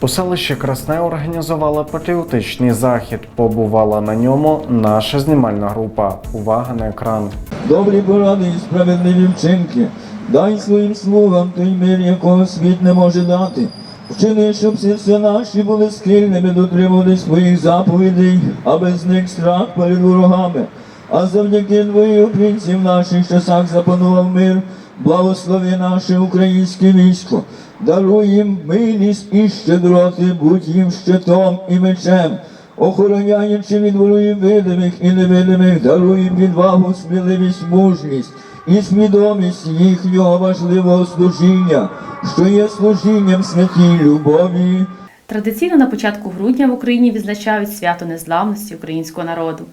У селищі Красне організували патріотичний захід. Побувала на ньому наша знімальна група. Увага на екран. Добрі поради і справедливі вчинки. Дай своїм слугам той мир, якого світ не може дати. Вчини, щоб серця наші були схильними дотримувати своїх заповідей, а без них страх перед ворогами. А завдяки двоє українців в наших часах запанував мир, благослови наше українське військо. Даруй їм милість і щедроти, будь їм щитом і мечем охороняючи від ворогів видимих і невидимих, дарує їм відвагу, сміливість, мужність і свідомість їхнього важливого служіння, що є служінням святій любові. Традиційно на початку грудня в Україні відзначають свято незламності українського народу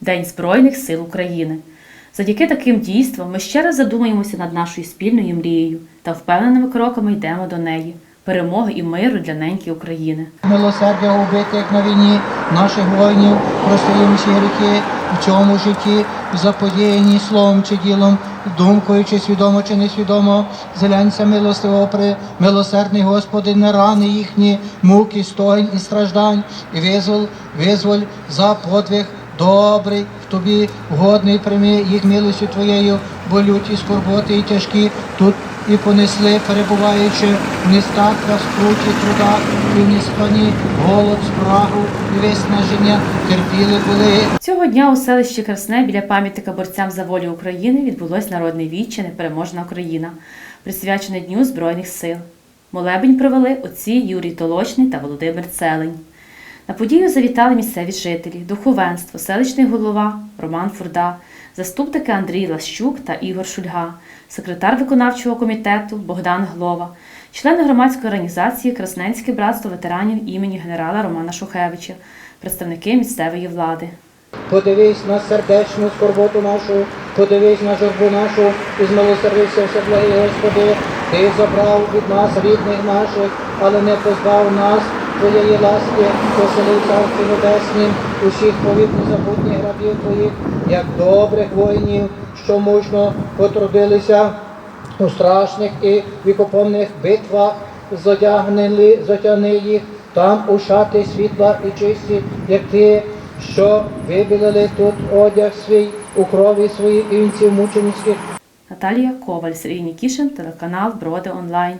День Збройних сил України. Завдяки таким дійствам ми ще раз задумаємося над нашою спільною мрією та впевненими кроками йдемо до неї перемоги і миру для неньки України. Милосердя убитих на війні наших воїнів, прости всі гріхи в цьому житті, заподіяні словом чи ділом, думкою, чи свідомо, чи несвідомо, зглянься милостиво при милосердний Господи, на рани їхні, муки, стогінь і страждань, і визвол, визволь за подвиг добрий тобі, годний прийми їх милостю Твоєю, бо люті скорботи і тяжкі тут і понесли, перебуваючи в містах та скруті трудах, і в неспані голод, спрагу і виснаження терпіли були. Цього дня у селищі Красне біля пам'ятника борцям за волю України відбулось народне віче Непереможна Україна, присвячене Дню Збройних сил. Молебень провели отці Юрій Толочний та Володимир Целень. На подію завітали місцеві жителі, духовенство, селищний голова Роман Фурда, заступники Андрій Лащук та Ігор Шульга, секретар виконавчого комітету Богдан Глова, члени громадської організації Красненське братство ветеранів імені генерала Романа Шухевича, представники місцевої влади. Подивись на сердечну скорботу нашу, подивись на журбу нашу і змилосердився всеблагий Господи. Ти забрав від нас рідних наших, але не позбав нас Твоєї ласки, поселив царстві небеснім усіх повік незабутніх рабів Твоїх, як добрих воїнів, що мужно потрудилися у страшних і вікопомних битвах, зодягнили, зотягни їх там у шати світла і чисті, як ти, що вибілили тут одяг свій у крові своїх вінців мученицьких. Наталія Коваль, Сергій Нікішин, телеканал Броди Онлайн.